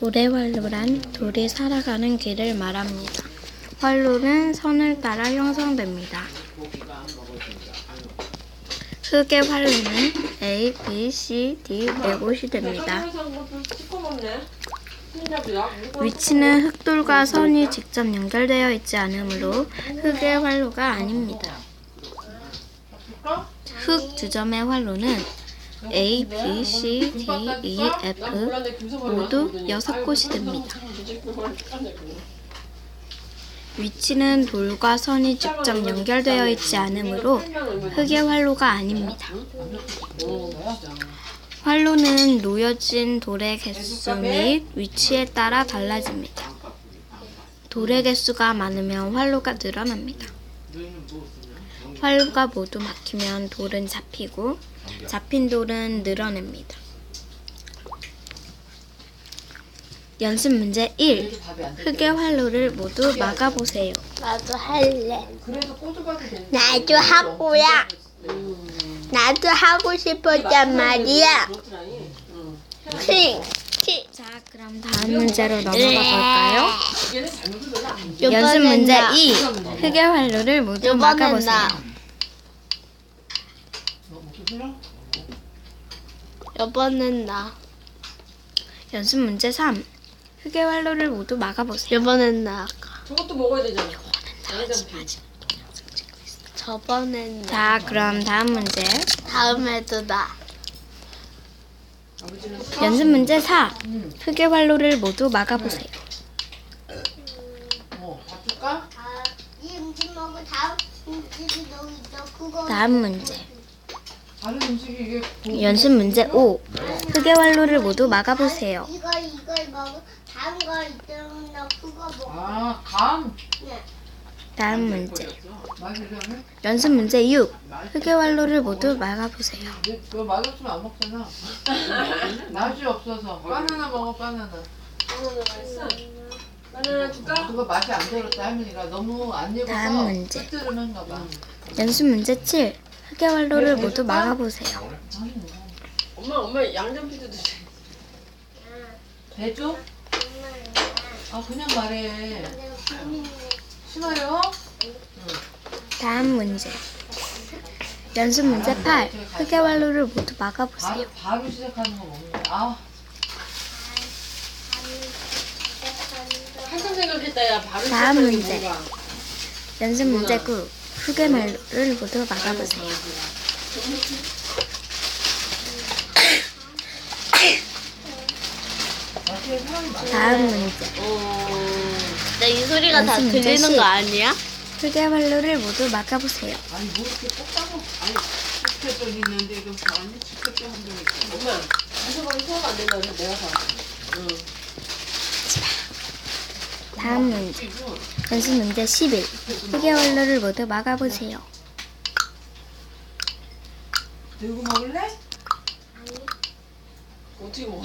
도래활로란 돌이 살아가는 길을 말합니다. 활로는 선을 따라 형성됩니다. 흙의 활로는 A, B, C, D 네 곳이 됩니다. 위치는 흙돌과 선이 직접 연결되어 있지 않으므로 흙의 활로가 아닙니다. 흙두 점의 활로는 A, B, C, D, E, F 모두 여섯 곳이 됩니다. 위치는 돌과 선이 직접 연결되어 있지 않으므로 흙의 활로가 아닙니다. 활로는 놓여진 돌의 개수 및 위치에 따라 달라집니다. 돌의 개수가 많으면 활로가 늘어납니다. 활로가 모두 막히면 돌은 잡히고 잡힌 돌은 늘어납니다. 연습 문제 1. 흙의 활로를 모두 막아보세요. 나도 할래. 나도 하고야. 나도 하고 싶었단 말이야. 칭, 칭. 자, 그럼 다음 문제로 넘어가 볼까요? 연습 문제 나. 2. 흙의 활로를 모두 막아보세요. 이번엔 나. 연습 문제 3. 흙의 활로를 모두 막아보세요. 이번엔 나. 저것도 먹어야 되잖아. 저번엔 나. 자, 그럼 다음 문제. 다음에도 나. 아버지는 연습 문제 4. 응. 흙의 활로를 모두 막아보세요. 뭐 바꿀까? 아, 이 음식 먹고 다음 음식이 너 있어. 그거. 다음 문제. 다른 음식이 이게 고- 연습 문제 5. 흙의 활로를 모두 막아보세요. 이거 이걸 먹고 다음 거 있으면 너 그거 먹어. 아, 감. 네. 다음 문제. 맛이라면? 연습 문제 6. 흙의 활로를 모두 막아보세요. 근데 그거 맛없으면 안 먹잖아. 맛이 없어서. 바나나 먹어, 바나나. 바나나 줄까? 그거 맛이 안 들었다 할머니가 너무 안 익어서 다음 문제. 뜨뜨름한가 봐. 연습 문제 7. 활로를 모두 막아보세요. 엄마 엄마 양념피도 드시. 배줘? 아, 그냥 말해. 싫어요? 다음 문제. 연습 문제 8. 흙의 활로를 모두 막아보세요. 바로, 바로 시작하는 거 먹는 거야. 아, 한참 생각했다 야 바로 다음 시작하는 게 문제. 뭔가. 연습 문제 9. 활로를 모두 막아보세요. 다음 문제. 내이 소리가 다 들리는 십. 거 아니야? 흙의 활로를 모두 막아보세요. 아니, 뭐 이렇게 똑따고. 아니, 직접적이 있는데 이거 아니, 직접적 한 적이 있어. 엄마 무서워서 소화가 안 된다 그래서 내가 사. 응. 다음 문제. 연습 문제 11. 흙의 활로를 모두 막아보세요. 들고 먹을래? 어떻게 먹어?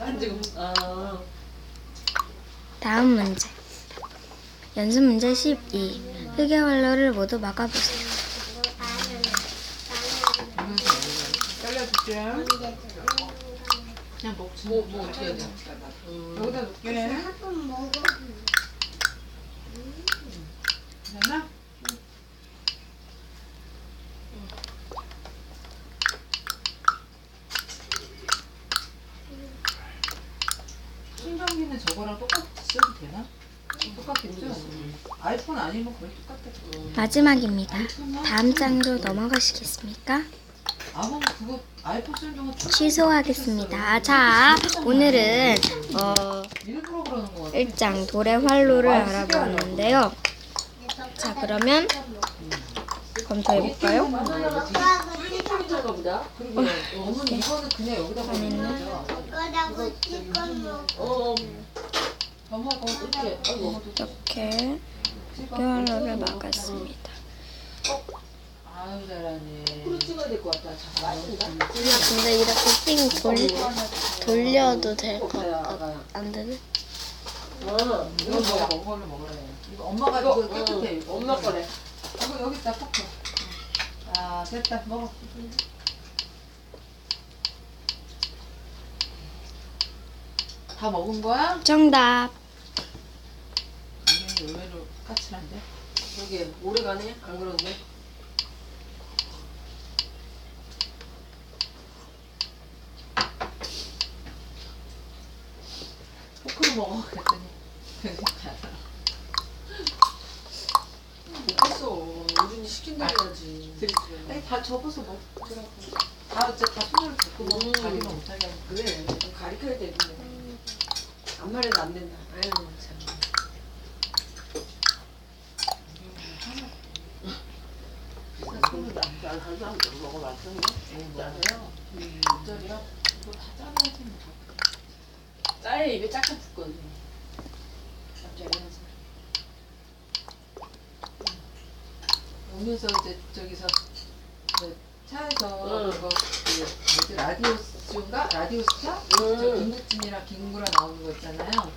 안 지금. 아. 다음 문제. 연습 문제 12. 흙의 활로를 모두 막아보세요. 잘라줄게. 그냥 먹지. 뭐, 뭐 어떻게 해야 돼? 여기다 놓게. 됐나? 충전기는 저거랑 똑같이 써도 되나? 똑같겠죠? 아이폰 아니면 거의 똑같겠죠. 마지막입니다. 다음 장으로 넘어가시겠습니까? 아무 그거 아이폰 쓰는 동안 취소하겠습니다. 자, 오늘은 어, 일부러 그러는 거 같아. 1장 돌의 활로를 알아보았는데요. 자, 그러면 검토해 볼까요? 쫄깃쫄깃한가 보다. 그리고 어머니 이거는 그냥 여기다 버리는 거죠. 거라고 찍어 먹어. 어. 이렇게. 활로를 막았습니다. 아유 잘하네. 프로 찍어야 될 것 같다. 자, 맛있다. 근데 이렇게 띵 돌, 돌려도 될 것 같아. 안 되네? 어. 이거 뭐야? 먹걸로 먹으래. 이거 엄마가 이거 깨끗해. 이거. 엄마 거래. 이거 여기 있다 포크. 아 됐다 먹어. 다 먹은 거야? 정답. 까칠한데? 저기 오래 가네? 안 그런데? 포크로 먹어 그랬더니 못했어. 요준이 시킨 대로 해야지. 아니 다 접어서 먹더라고 다 이제 다 손으로 잡고 먹 음. 가리면 못하게 그래. 좀 가리켜야 되는데. 안 말해도 안 된다. 아유, 참. 한 사람 좀 먹어봤었네. 짜요? 짜리야? 이거 다 짜야지 뭐 짜야 입에 짝짝 붙거든. 갑자기 해서. 오면서 이제 저기서 그 차에서 응. 그거 그 뭐지 라디오스인가 라디오스타 저 응. 김국진이랑 김구라 나오는 거 있잖아요.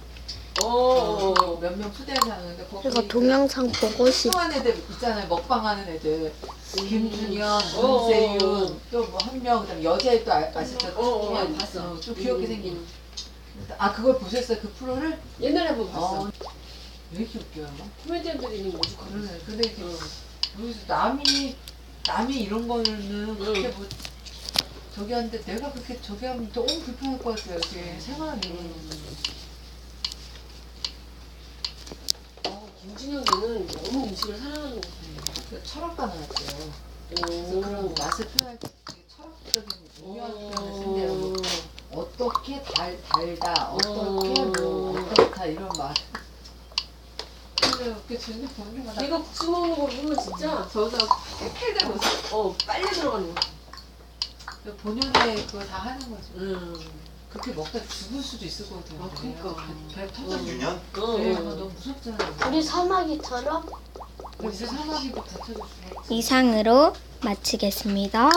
어. 몇명 초대해서 하는데 거기 이거 동영상 보고 싶. 통한 애들 있잖아요 먹방하는 애들 김준현, 어. 문세윤 또 뭐 한 명 그다음 여자애 또 아, 아시죠? 어, 어, 그냥 봤어. 어, 좀 귀엽게 음, 생긴 음. 아 그걸 보셨어요 그 프로를? 옛날에 한번 봤어. 어. 왜 이렇게 웃겨요? 코미디언들이 오죽하고. 그러네. 근데 이렇게 어. 여기서 남이 남이 이런 거는 그렇게 뭐 저기 하는데 내가 그렇게 저기 하면 너무 불편할 것 같아요. 이게 생활이. 어, 김준영이는 너무 음식을 사랑하는 것 같아. 그 철학가 나왔대요. 그래서 그런 오. 맛을 표현할 때 되게 철학적인 중요한 어. 표현을 쓴대요. 뭐 어떻게 달 달다, 어떻게 어. 뭐 어떻다 이런 맛. 근데 이렇게 진짜 보는 게마다 걔가 국수 먹는 거 보면 진짜 저도 깨끗하고 어 빨리 들어가는 거. 본연의 그거 다 하는 거죠. 음. 그렇게 먹다 죽을 수도 있을 것 같아요. 아, 그러니까. 배, 배 터져. 유년? 어. 네, 너무 무섭잖아요. 우리 사마귀처럼 죽었지. 이상으로 마치겠습니다.